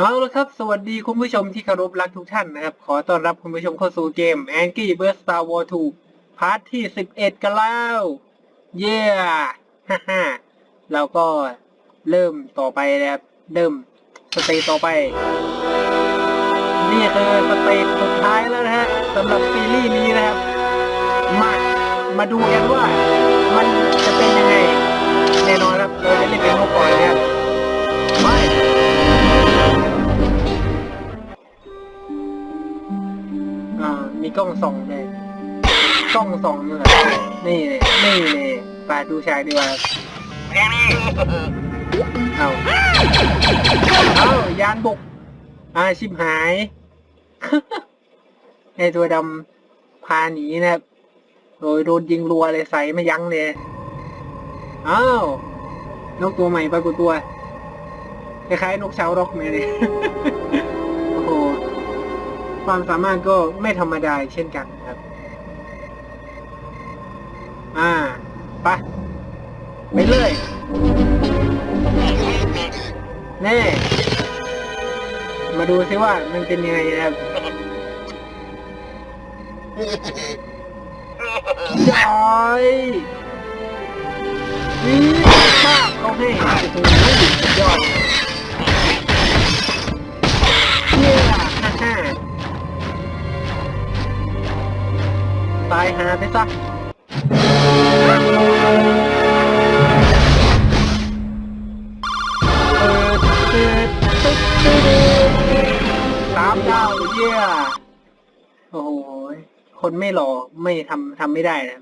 เอาละครับ สวัสดีคุณผู้ชมที่เคารพรักทุกท่านนะครับ ขอต้อนรับคุณผู้ชมเข้าสู่เกม Angry Birds Star Wars 2 พาร์ทที่ 11 กันแล้ว เย้ฮ่าฮ่าเราก็เริ่มต่อไปนะครับ เริ่มสเตจต่อไป นี่คือสเตจสุดท้ายแล้วนะฮะสำหรับซีรีส์นี้นะครับ มา มาดูกันว่า มันจะเป็นยังไง แน่นอนครับ เราจะเล่นเป็นนกก่อนนะครับ มีกล้องส่องเลยกล้องส่องเลยนี่เลยนี่เลยไปดูฉากดีกว่าเอาเอายานบุกอาชิบหายไอตัวดำพาหนีนะครับโดยโดนยิงรัวเลยใส่ไม่ยั้งเลยอ้าวนกตัวใหม่ปรากฏตัวคล้ายๆนกชาวร็อกเลยโอ้โห ความสามารถก็ไม่ธรรมดาเช่นกันครับ อ่า ไป ไปเลย แน่ มาดูซิว่ามันเป็นยังไงนะครับจอยนี่ป้าบเขาให้โอ้โหสุดยอด ตายหาไปซะเปิดเปิดตึ๊ดตึ๊ดตึ๊ดสามดาวเยี่ยโอ้โหคนไม่หล่อไม่ทำทำไม่ได้นะ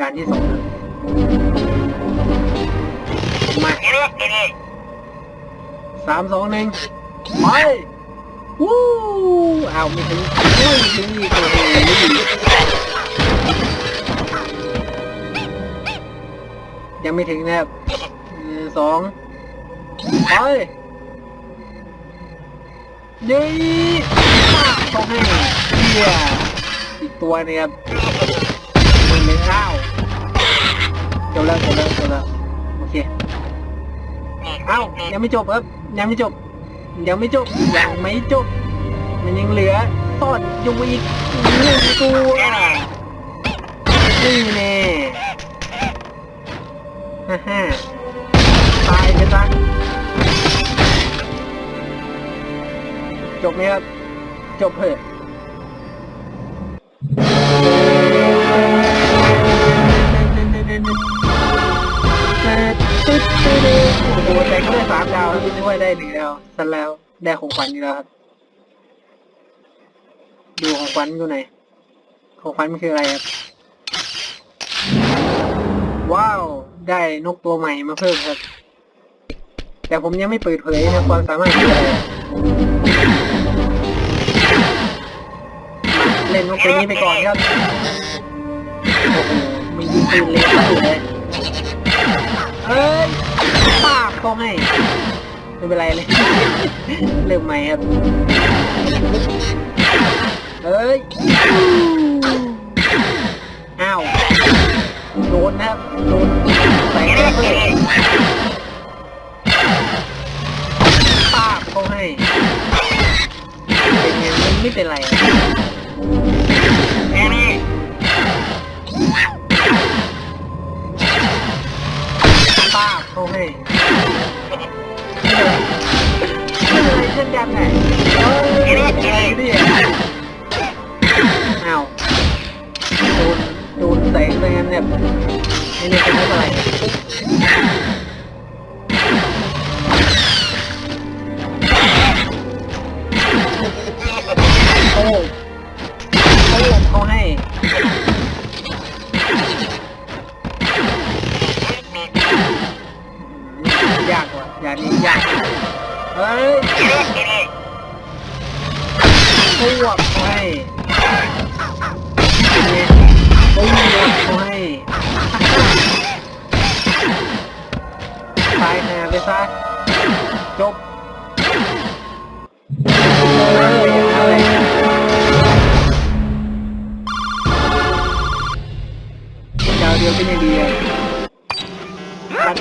การที่สองมาสามสองหนึ่งไปวู้เอาไม่ถึงไม่ถึงอีกโอ้โหยั ไม่ถึงนะครับสองไปเย้ต้องให้เฮียอีกตัวหนึงครับหนึ่งหนึ่งข้าวจบแล้วจบแล้วจบแล้วโอเคเอ้ายังไม่จบครับยังไม่จบ ยังไม่จบยังไม่จบ มันยังเหลือซ่อนอยู่อีกหนึ่งตัวนี่แน่ ฮ่าตายไปซะจบไหมครับ จบเถอะโอ้โหแต่ก็ได้สามดาวไม่ว่าได้หนึ่งดาวสันแล้วได้ของขวัญอีกแล้วครับ ดูของขวัญอยู่ไหนของขวัญมันคืออะไรครับ ว้าว ได้นกตัวใหม่มาเพิ่มครับ แต่ผมยังไม่เปิดเผยนะความสามารถคืออะไรมาเล่นนกตัวนี้ไปก่อนครับโอ้โหมียิงปืนเล็กอยู่เลยเอ้ยปากเขาให้ไม่เป็นไรเลย เริ่มใหม่ครับ เอ้ย อ้าว โดนนะครับโดนใส่แรกเลยปาเขาให้เป็นไงมันไม่เป็นไรปาเขาให้ไม่เป็นไรเช่นกันไงเอ้ยอะไรเนี่ยอ้าวโดน แสงเลยเนี่ยไม่ได้เป็นเรื่องอะไร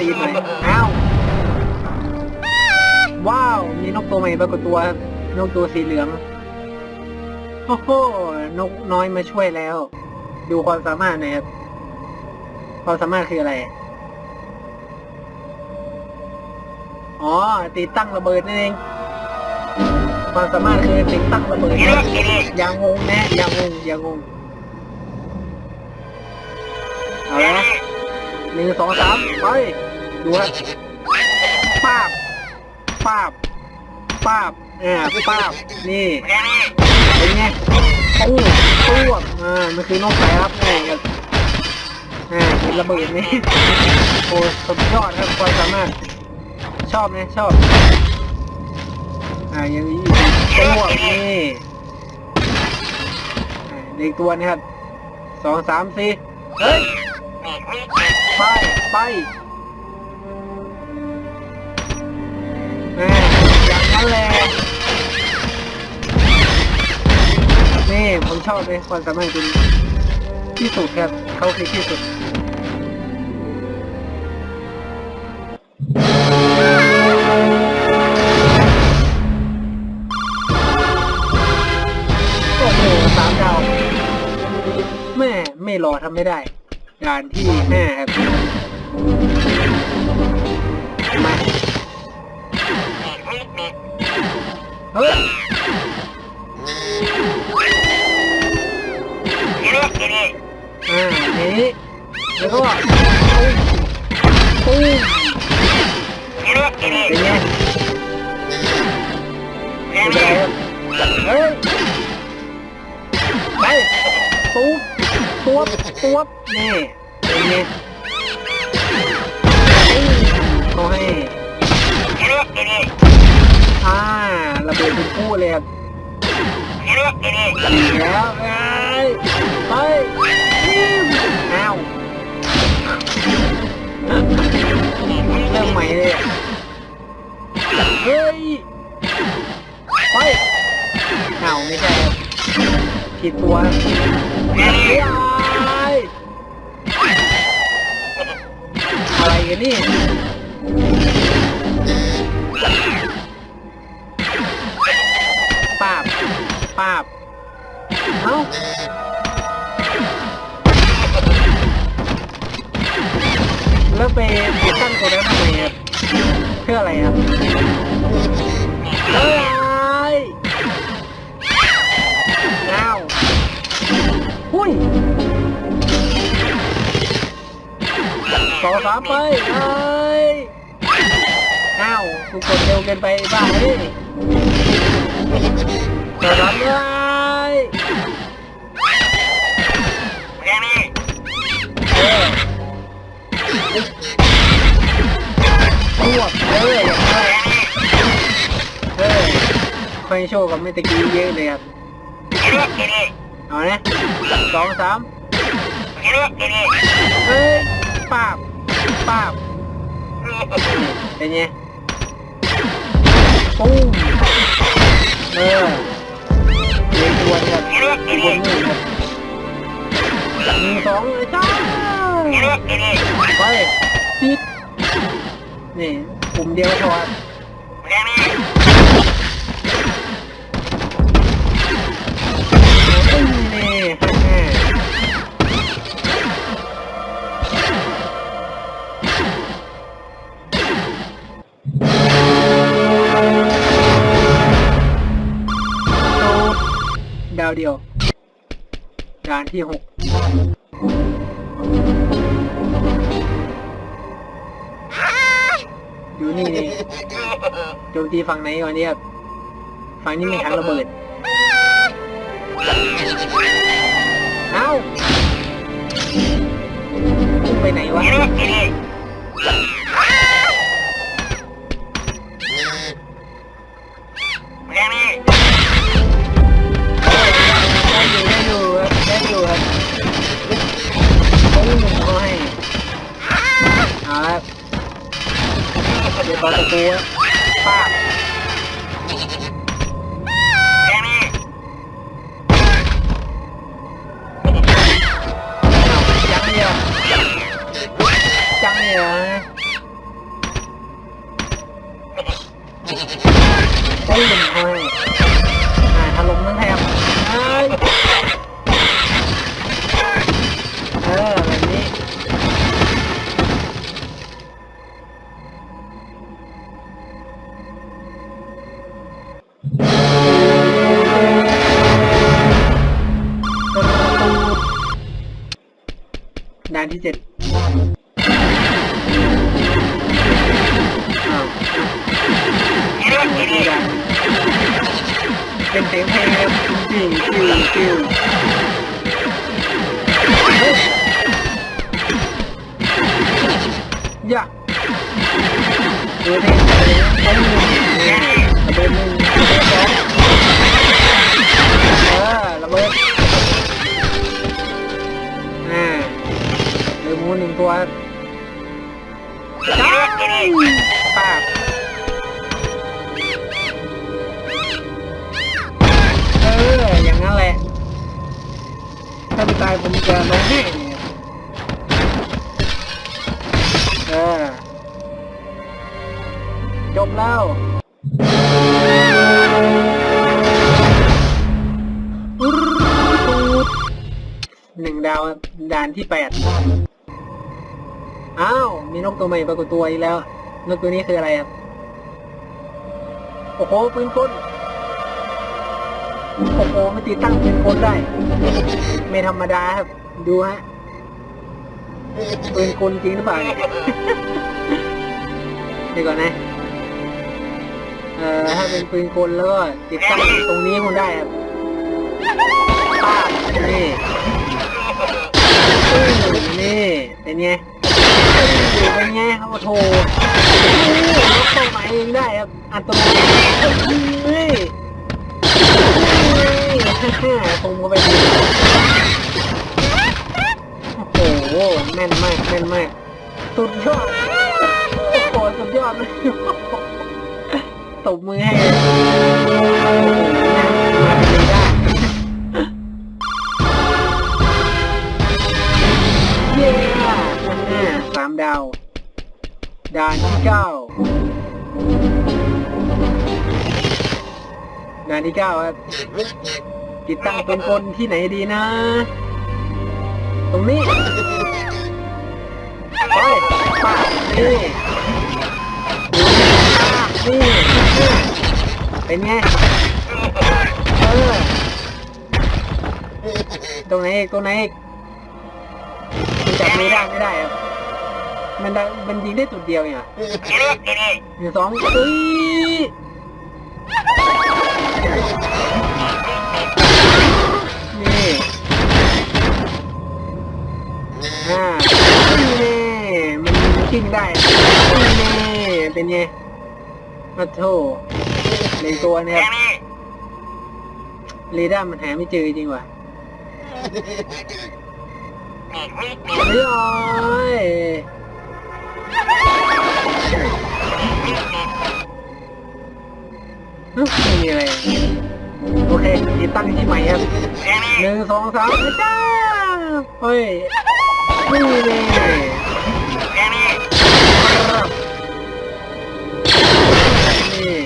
ตีนหน่อยอ้าว ว้าว มีนกตัวใหม่ปรากฏตัวนกตัวสีเหลือง โอ้โห นกน้อยมาช่วยแล้ว ดูความสามารถหน่อยครับ ความสามารถคืออะไร อ๋อ ติดตั้งระเบิดนั่นเอง ความสามารถคือติดตั้งระเบิดนะอย่างงงแนะอย่างงงอย่างงงเอาละหนึ่งสองสามไป ดูฮะป้าบป้าบป้าบอ่าป้าบนี่เป็นไงตู้ตู้อะอ่ามันคือนกสายรับไงครับอ่าเป็นระเบิดนี่โอ้สุดยอดครับความสามารถชอบนะชอบอ่ายังมีอีกตัวนี่อ่าเด็กตัวนะครับสองสามสี่เฮ้ยไปไป นั้นแหละนี่ผมชอบเลยความสามารถจริงที่สุดครับเขาคือที่สุดโอ้โหสามดาวแม่ไม่รอทำไม่ได้ด่านที่ห้าครับ เฮ้ยอ่านี้แล้วก็ปุ้งเป็นไงเป็นไรเฮ้ยไปตุ๊บตุ๊บตุ๊บนี่เป็นไงตุ้มเขาให้อ่า ระเบิดเป็นคู่เลยครับแล้วไงไปยิ้มอ้าวเริ่มใหม่เลยเฮ้ยไปเอ้าไม่ใช่ผิดตัวเฮ้ยอะไรกันนี่ เอ้าแล้วไปติดตั้งตัวนั้นทำไมครับเพื่ออะไรครับเฮ้ยอ้าวหุ้ยสองสามไปเฮ้ยอ้าวกูกดเร็วเกินไปบ้าเฮ้ยสองสามเลย รวบเอออย่างนั้นเออค่โชว์กับเมื่อตะกี้เยอะเลยครับเอานะสองสามเฮ้ยปาบปาบเป็นไงปุ้มเออเลี้ยงตัวเนี่ยครับตัวนี้ครับหนึ่งสองเลยจ้าไปปิด นี่ปุ่มเดียวพอปุ้มนี่ฮ่าฮ่าดาวเดียว ด่านที่หก โจมตีฝั่งไหนวะเนี่ยฝั่งนี้มีทางระเบิด เอ้าไปไหนวะ ต่อตะปูครับป้าบยังเดียวจังเดีย ย่าดูเอะไรนหนึ่งระเบิดหนึ่งระเบิดสองเออระเบิดอ่าเรือหมูหนึ่งตัวจ้าปาบเอออย่างนั้นแหละ ถ้าไม่ตายผมจะร้องไห้ เออจบแล้วหนึ่งดาวด่านที่แปดอ้าว มีนกตัวใหม่ปรากฏตัวอีกแล้ว นกตัวนี้คืออะไรครับ โอ้โหปืนกลโอ้โหมันติดตั้งปืนกลได้ ไม่ธรรมดาครับ ดูฮะ เปืนกลจริงหรือเปล่าเนี่ยเดี๋ยวก่อนนะ เอ่อถ้าเป็นปืนกลแล้วก็ติดตั้งตรงนี้คงได้ครับป้าบนี่อื้อนี่เป็นไงเป็นไงโอ้โหยกเข้าหมาเองได้ครับอัตโนมัติเฮ้ยเฮ้ยฮ่าๆผมก็ไปดี ม่นมากแม่นมากสุดยอดโอ้โหสุดยอดเลยตบมือให้เลยมาเลยได้เย้วันหน้าสามดาวด่านที่เก้าด่านที่เก้าครับติดตั้งเป็นกลที่ไหนดีนะ ตรงนี้ ไปป้าบนี่ปาบนี่เป็นไงเออตรงไหนอีกตรงไหนอีกมันจับไม่ได้ไม่ได้ครับมันได้มันยิงได้จุดเดียวเนี่ยหนึ่งสองเอ้ยนี่อ่า นี่มันกิ้งได้นี่เป็นไงมาโถในตัวเนี่ยเรดาร์มันหาไม่เจอจริงว่ะเรียบร้อยไม่มีอะไรโอเคติดตั้งที่ใหม่ครับหนึ่งสองสามจ้าเฮ้ยนี่เลย นี่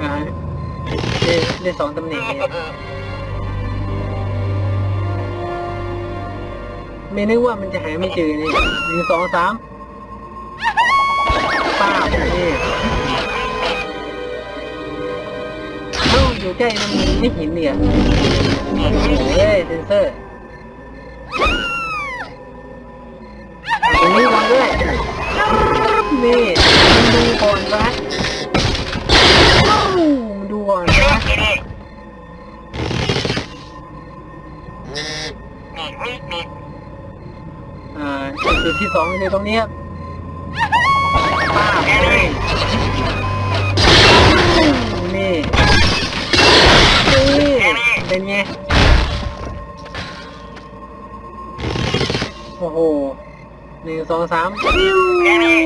อ่าได้ได้สองตำแหน่งเนี่ยไม่นึกว่ามันจะหาไม่เจอนี่หนึ่งสองสามป้าบนี่เอ้าอยู่ใกล้มันไม่เห็นเนี่ยเฮ้ยเซนเซอร์ องคือตรงนี้ครับป้าบนี่นี่นี่เป็นไง โอ้โหหนึ่งสองสามปิ้วไปนี่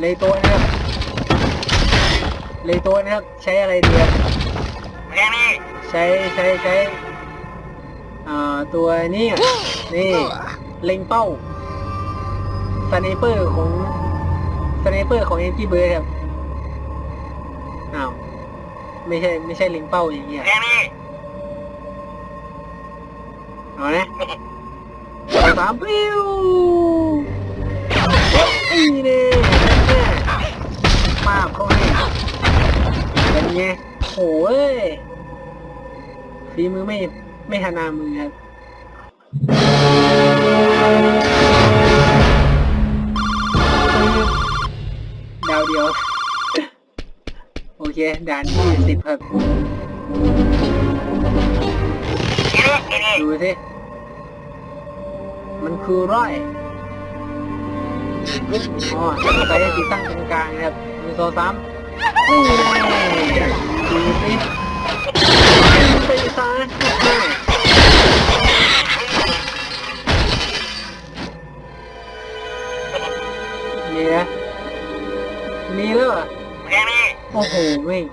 เลยตัวนะครับ เลยตัวนะครับ ใช้อะไรดีครับ Ready. ใช้ใช้ใช้อ่าตัวนี้อะนี่เล็งเป้าสไนเปอร์ของสไนเปอร์ของเอ็นจีเบิร์ครับอ้าวไม่ใช่ไม่ใช่เล็งเป้าอย่างเงี้ย Ready. เอานะสามปิ้ว ไงโอ้ยฝีมือไม่ไม่ทนามือครับดาวเดียว โอเค ด่านที่สิบครับ ดูสิ มันคือร้อยอ๋อใส่ติดตั้งตรงกลางนะครับหนึ่งสอง สามนี่ดูสิไปซะนี่นะมีแล้วเหรอ Ready. โอ้โหไม่ง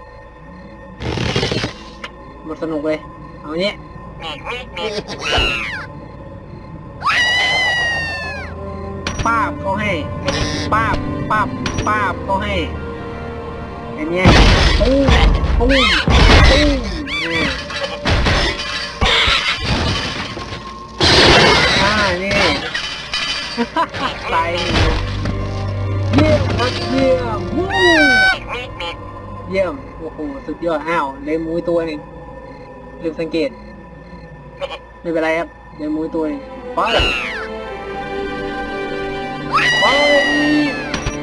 หมดสนุกเลย เอาเนี้ยป้าบเขาให้ ป้าบป้าบป้าบเขาให้ อันเนี้ยปุ้งปุ้งปุ้งนี่อ่านี่ตายเยี่ยมครับเยี่ยมวู้เยี่ยมโอ้โหสุดยอดอ้าวเลยมูยตัวหนึ่งลืมสังเกต ไม่เป็นไรครับเลยมูยตัวหนึ่งไปไป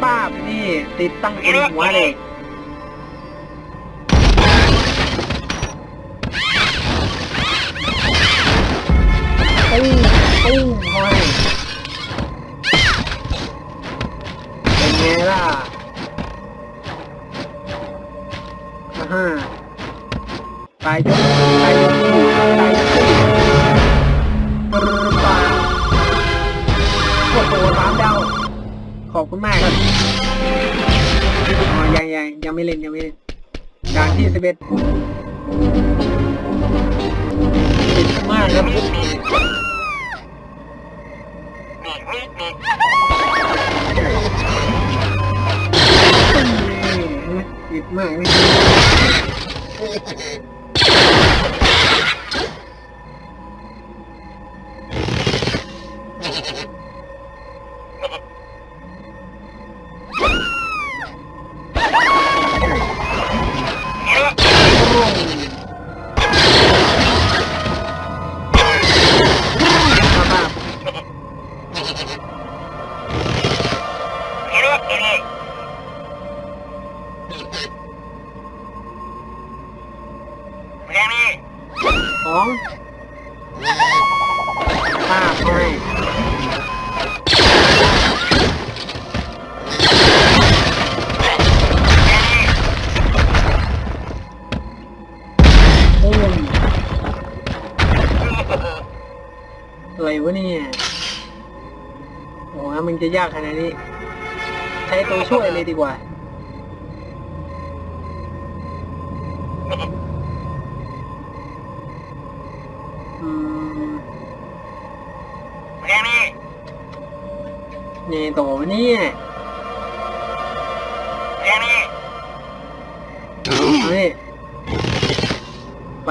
ป้าบนี่ติดตั้งบนหัวเลย ปุ้งปุ้งห้เป็นไงล่ะอ่าฮะตายกตายยกคู่ตายยกคู่ปรปาโอ้โหสามดาวขอบคุณมากครับอ๋อยังยังยังไม่เล่นยังไม่เล่นด่านที่สิบเอ็ดติด ติดมากนี่ อะไรวะเนี่ยโอ้โหมันจะยากขนาดนี้ ใช้ตัวช่วยเลยดีกว่า อืม Ready. นี่ตัวเนี่ย Ready. เอานี่ไป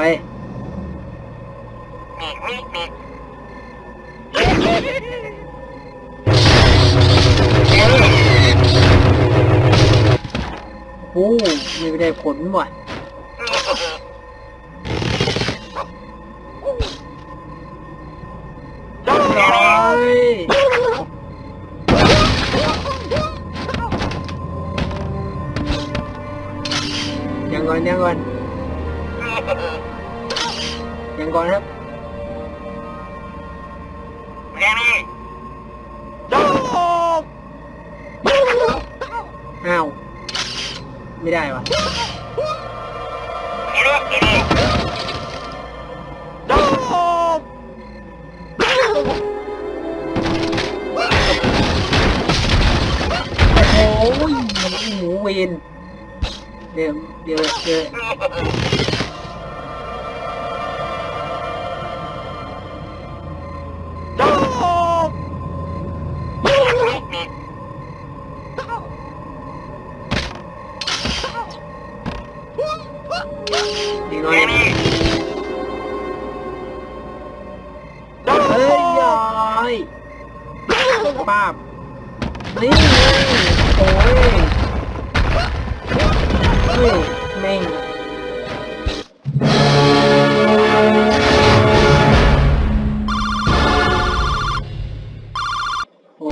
โอ้ไม่ได้ผลว่ะร้อยยังก่อนยังก่อนยังก่อนครับ ไม่ได้วะ Ready. โอ้ยหมูเวนเดี๋ยวเดี๋ยวเดี๋ยว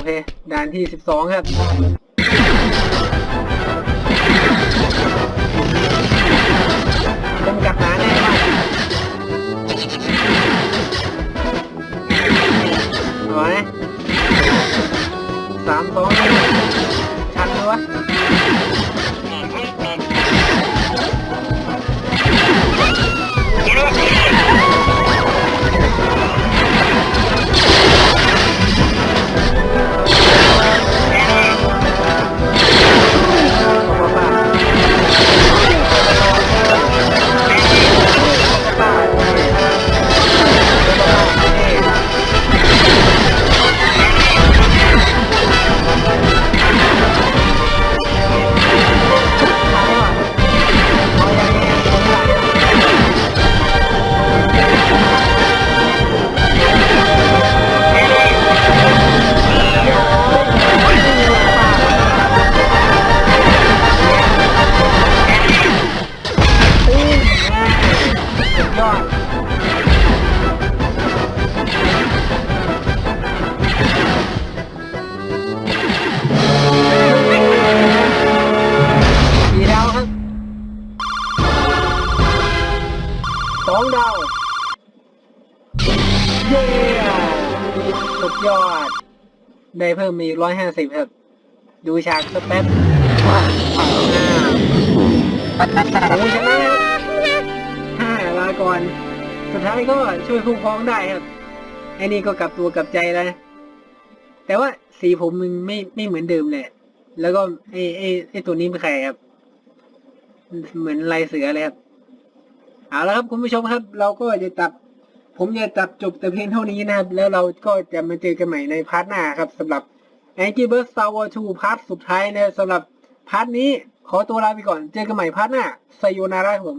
เค ด่านที่สิบสองครับผมกลับหาแน่มากเอาไหมสามสองชันเลยวะ เย้สุดยอด ได้เพิ่มมีร้อยห้าสิบครับ ดูฉากสักแป๊บว้าวว้าโอ้ชนะครับห้าลาก่อน สุดท้ายก็ช่วยคุ้มครองได้ครับไอ้นี่ก็กลับตัวกลับใจแล้วแต่ว่าสีผมมึงไม่ไม่เหมือนเดิมเลย แล้วก็ไอ้ไอ้ไอ้ตัวนี้เป็นใครครับ เหมือนลายเสือเลยครับ เอาละครับคุณผู้ชมครับ เราก็จะตัด ผมจะจับจบแต่เพียงเท่านี้นะครับ แล้วเราก็จะมาเจอกันใหม่ในพาร์ทหน้าครับสำหรับ Angry Birds Star Wars 2พาร์ทสุดท้ายนะสำหรับพาร์ทนี้ขอตัวลาไปก่อน เจอกันใหม่พาร์ทหน้าไซโยนาระครับผม